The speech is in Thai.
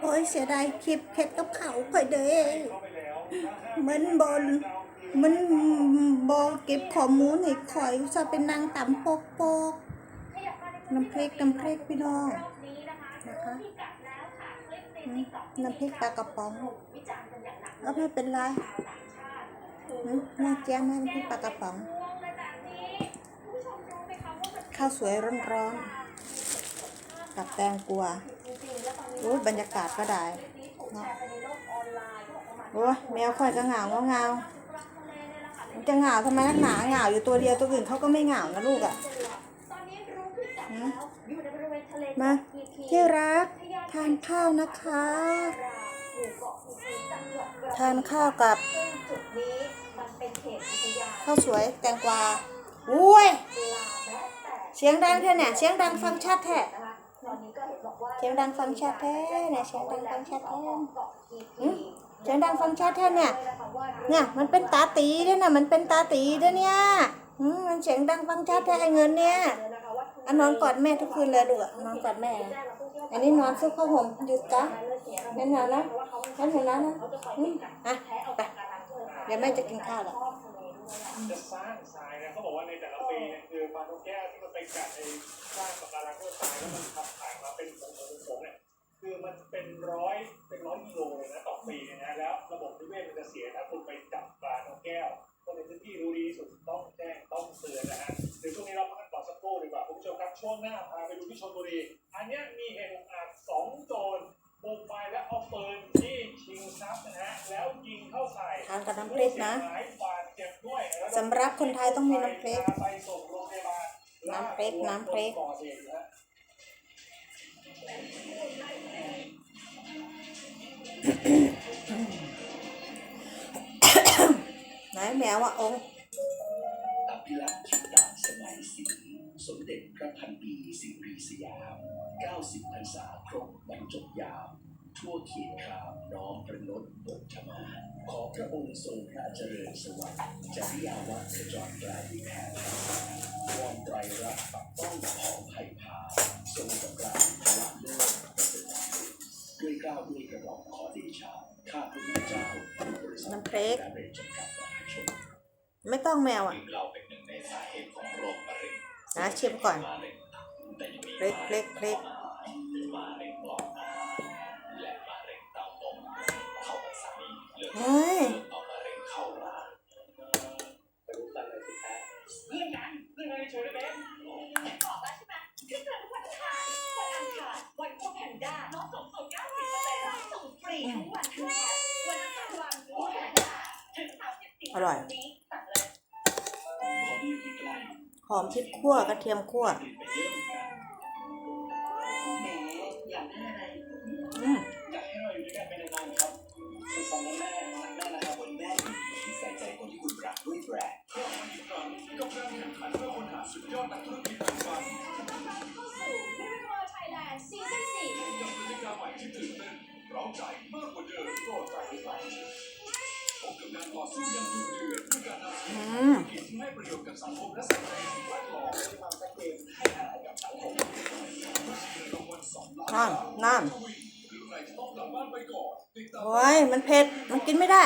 โอ้ยเสียดายคลิปเผ็ดกับเขาค่อยเด้มันบอลมันบอเก็บข้อมูลให้ข่อยจะเป็นนางตำโปกโปกน้ำพริกน้ำพริกพี่น้องนะคะน้ำพริกปลากระป๋องเอาไม่เป็นไรอืมน่าเจียมไหมน้ำพริกปลากระป๋องข้าวสวยร้อนๆกับแตงกวา โอ้ยบรรยากาศก็ได้เนาะโอ้ยแมวค่อยก็เหงาเงาๆมันจะเหงาทำไมนักหนาเหงาอยู่ตัวเดียวตัวอื่นเขาก็ไม่เหงานะลูกอะหืมมาที่รักทานข้าวนะคะ ทานข้าวกับข้าวสวยแตงกวาอุ้ยเสียงดังแท้เนี่ยเสียงดังฟังชัดแท้ เสียงดังฟังชัดแท้เนี่ยเสียงดังฟังชัดแท้เสียงดังฟังชัดแท้เนี่ยเนี่ยมันเป็นตาตีด้วยนะมันเป็นตาตีด้วยเนี่ยมันเสียงดังฟังชัดแท้ไอ้เงินเนี่ยอันนอนกอดแม่ทุกคืนเลยลูกอะนอนกอดแม่ อันนี้นอนซุกข้าวห่มหยุดจ้ะนั่นเหรอนะนั่นเหรอนะอะไปเดี๋ยวแม่จะกินข้าวแล้วจะสร้างทรายนะเขาบอกว่าในแต่ละปีเนี่ยคือปลาทุกแก้วที่มันไปกัดไอ้สร้างปะการังทั่วทรายแล้วมันขับ ร้อยเป็นร้อยกิโลเลยนะต่อปีเนี่ยนะแล้วระบบนิเวศมันจะเสียถ้าคุณไปจับปลาทุกแก้วคนในพื้นที่รู้ดีที่สุดต้องแจ้งต้องเตือนนะฮะเดี๋ยวช่วงนี้เราพักกันต่อสักครู่ดีกว่าคุณผู้ชมครับช่วงหน้าพาไปดูที่ชลบุรี อันเนี้ยมีเหตุอุกอาจสองโจรบุกไปแล้วเอาปืนที่ชิงทรัพย์นะฮะแล้วยิงเข้าใส่ทานกับน้ำพริกนะผู้เสียหายบาดเจ็บด้วยสำหรับคนไทยต้องมีน้ำพริกไปส่งโรงพยาบาลน้ำพริกน้ำพริก นะไหนแมวอะองค์อภิรักษ์คิดตาสมัยศรีสมเด็จพระพันปีสิริสยาม90พรรษาครบบรรจบยามทั่วเขียนขามน้อมประนดบทธรรมาขอพระองค์ทรงพระเจริญสวัสดิ์จริยาวัดขจรไกลแผ่วอนไตรรักปักป้องของไผ่พาทรงสำราญพระเลิศด้วยกล้าวด้วยกระหม่อมขอเดชาข้าพระพุทธเจ้าผู้บริสุทธิ์น้ำพริกและเรนจำกัด ไม่ต้องแมวอะเราเป็นหนึ่งในสาเหตุของโรคมะเร็งนะชิมก่อนมะเร็งตับแต่ยังมีพริกพริกพริกมะเร็งปอดและมะเร็งเต้านมเข้ากับสามีเลือกเฮ้ยเอามะเร็งเข้าร้านไปรู้กันเลยสิแท้เรื่องกันเรื่องอะไรเฉยเลยเบนบอกแล้วใช่ไหมที่เกิดวันอังคารวันอังคารวันพวกแพนด้าน้องส่งส่ง90เปอร์เซ็นต์รับส่งฟรีทั้งวันทั้งแอปวันอังคารวันพวกแพนด้าถึง30สิง อร่อยหาคมนี้สั่งเลยพอดีที่ใกล้หอมพริกขั่วกระเทียมขั่วอืมร้องใจมากกว่าเดิมโปรดใจไป อ่าน้ำน้ำโอ้ยมันเผ็ด มันกินไม่ได้